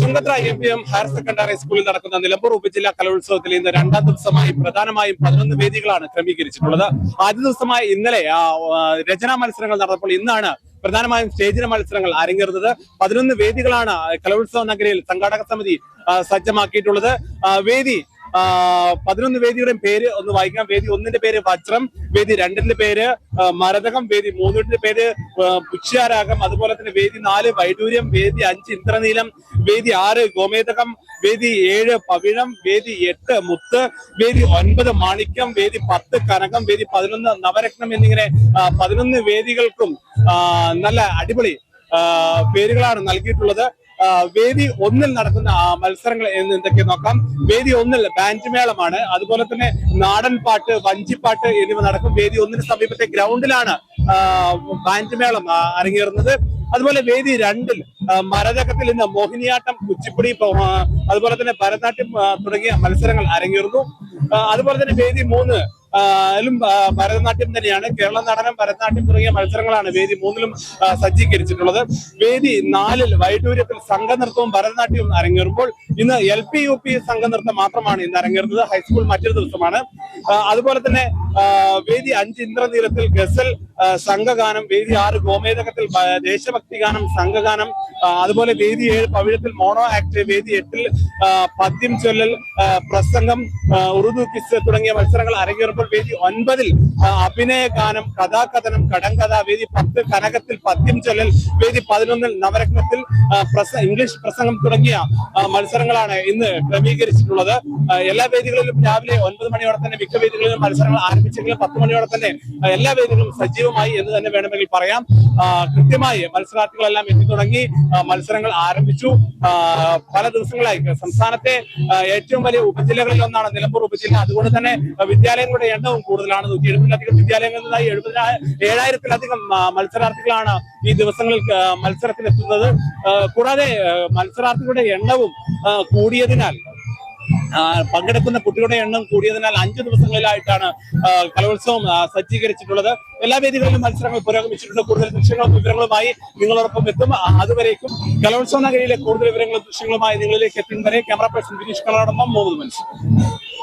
Chungathara M P M higher secondary സ്കൂളിൽ നടക്കുന്ന നിലമ്പൂർ ഉപജില്ലാ കലോത്സവത്തിൽ ഇന്ന് രണ്ടാം ദിവസമായി പ്രധാനമായും പതിനൊന്ന് വേദികളാണ് ക്രമീകരിച്ചിട്ടുള്ളത്. ആദ്യ ദിവസമായി ഇന്നലെ ആ, രചനാ മത്സരങ്ങൾ നടന്നപ്പോൾ ഇന്നാണ് പ്രധാനമായും സ്റ്റേജിന മത്സരങ്ങൾ അരങ്ങേറുന്നത്. പതിനൊന്ന് വേദികളാണ് കലോത്സവ നഗരിയിൽ സംഘാടക സമിതി സജ്ജമാക്കിയിട്ടുള്ളത്. വേദി പതിനൊന്ന് വേദിയുടെയും പേര് ഒന്ന് വായിക്കാം. വേദി ഒന്നിന്റെ പേര് വജ്രം വേദി രണ്ടിന്റെ പേര് മരതകം വേദി മൂന്നിന്റെ പേര് പുഷ്യാരാഗം അതുപോലെ തന്നെ വേദി നാല് വൈഡൂര്യം വേദി അഞ്ച് ഇന്ദ്രനീലം വേദി ആറ് ഗോമേതകം വേദി ഏഴ് പവിഴം വേദി എട്ട് മുത്ത് വേദി ഒൻപത് മാണിക്യം വേദി പത്ത് കനകം വേദി പതിനൊന്ന് നവരത്നം എന്നിങ്ങനെ പതിനൊന്ന് വേദികൾക്കും നല്ല അടിപൊളി പേരുകളാണ് നൽകിയിട്ടുള്ളത്. വേദി ഒന്നിൽ നടക്കുന്ന മത്സരങ്ങൾ എന്ന് എന്തൊക്കെ നോക്കാം. വേദി ഒന്നിൽ ബാൻഡ് മേളമാണ് അതുപോലെ തന്നെ നാടൻ പാട്ട് വഞ്ചിപ്പാട്ട് എന്നിവ നടക്കും. വേദി ഒന്നിന് സമീപത്തെ ഗ്രൗണ്ടിലാണ് ബാൻഡ് മേളം അരങ്ങേറുന്നത്. അതുപോലെ വേദി രണ്ടിൽ മരതകത്തിൽ ഇന്ന് മോഹിനിയാട്ടം കുച്ചിപ്പുടി അതുപോലെ തന്നെ ഭരതനാട്യം തുടങ്ങിയ മത്സരങ്ങൾ അരങ്ങേറുന്നു. അതുപോലെ തന്നെ വേദി മൂന്ന് ലും ഭരതനാട്യം തന്നെയാണ്. കേരള നടനം ഭരതനാട്യം തുടങ്ങിയ മത്സരങ്ങളാണ് വേദി മൂന്നിലും സജ്ജീകരിച്ചിട്ടുള്ളത്. വേദി നാലിൽ വൈഡൂര്യത്തിൽ സംഘനൃത്തവും ഭരതനാട്യവും അരങ്ങേറുമ്പോൾ ഇന്ന് എൽ പി യു പി സംഘനൃത്തം മാത്രമാണ് ഇന്ന് അരങ്ങേറുന്നത്. ഹൈസ്കൂൾ മറ്റൊരു ദിവസമാണ്. അതുപോലെ തന്നെ വേദി അഞ്ച് ഇന്ദ്രനീലത്തിൽ ഗസൽ സംഘഗാനം വേദി ആറ് ഗോമേതകത്തിൽ ദേശഭക്തി ഗാനം സംഘഗാനം അതുപോലെ വേദി ഏഴ് പവിഴത്തിൽ മോണോ ആക്ട് വേദി എട്ടിൽ പദ്യം ചൊല്ലൽ പ്രസംഗം ഉറുദു കിസ് തുടങ്ങിയ മത്സരങ്ങൾ അരങ്ങേറുമ്പോൾ വേദി ഒൻപതിൽ അഭിനയ ഗാനം കഥാകഥനം കടങ്കഥ വേദി പത്ത് കനകത്തിൽ പദ്യം ചൊല്ലൽ വേദി പതിനൊന്നിൽ നവരത്നത്തിൽ ഇംഗ്ലീഷ് പ്രസംഗം തുടങ്ങിയ മത്സരങ്ങളാണ് ഇന്ന് ക്രമീകരിച്ചിട്ടുള്ളത്. എല്ലാ വേദികളിലും രാവിലെ ഒൻപത് മണിയോടെ തന്നെ മിക്ക വേദികളിലും മത്സരങ്ങൾ ആരംഭിച്ചെങ്കിലും പത്ത് മണിയോടെ തന്നെ എല്ലാ വേദികളും സജീവമായി എന്ന് തന്നെ വേണമെങ്കിൽ പറയാം. കൃത്യമായി മത്സരാർത്ഥികളെല്ലാം എത്തി തുടങ്ങി മത്സരങ്ങൾ ആരംഭിച്ചു. പല ദിവസങ്ങളായി. സംസ്ഥാനത്തെ ഏറ്റവും വലിയ ഉപജില്ലകളിൽ ഒന്നാണ് നിലമ്പൂർ ഉപജില്ല. അതുകൊണ്ട് തന്നെ വിദ്യാലയങ്ങളുടെ എണ്ണവും കൂടുതലാണ്. നൂറ്റി എഴുപതിലധികം വിദ്യാലയങ്ങളിൽ നിന്നായി എഴുപതിനാ ഏഴായിരത്തിലധികം മത്സരാർത്ഥികളാണ് ഈ ദിവസങ്ങളിൽ മത്സരത്തിനെത്തുന്നത്. കൂടാതെ മത്സരാർത്ഥികളുടെ എണ്ണവും കൂടിയതിനാൽ പങ്കെടുക്കുന്ന കുട്ടികളുടെ എണ്ണം കൂടിയതിനാൽ അഞ്ചു ദിവസങ്ങളിലായിട്ടാണ് കലോത്സവം സജ്ജീകരിച്ചിട്ടുള്ളത്. എല്ലാ വേദികളിലും മത്സരങ്ങൾ പുരോഗമിച്ചിട്ടുണ്ട്. കൂടുതൽ ദൃശ്യങ്ങളും വിവരങ്ങളുമായി നിങ്ങളോടൊപ്പം എത്തും. അതുവരേക്കും കലോത്സവ നഗരിയിലെ കൂടുതൽ വിവരങ്ങളും ദൃശ്യങ്ങളുമായി നിങ്ങളിലേക്ക് എത്തും വരെ. ക്യാമറ പേഴ്സൺ വിനീഷ് കളോടൊപ്പം മൂന്ന് മനുഷ്യൻ.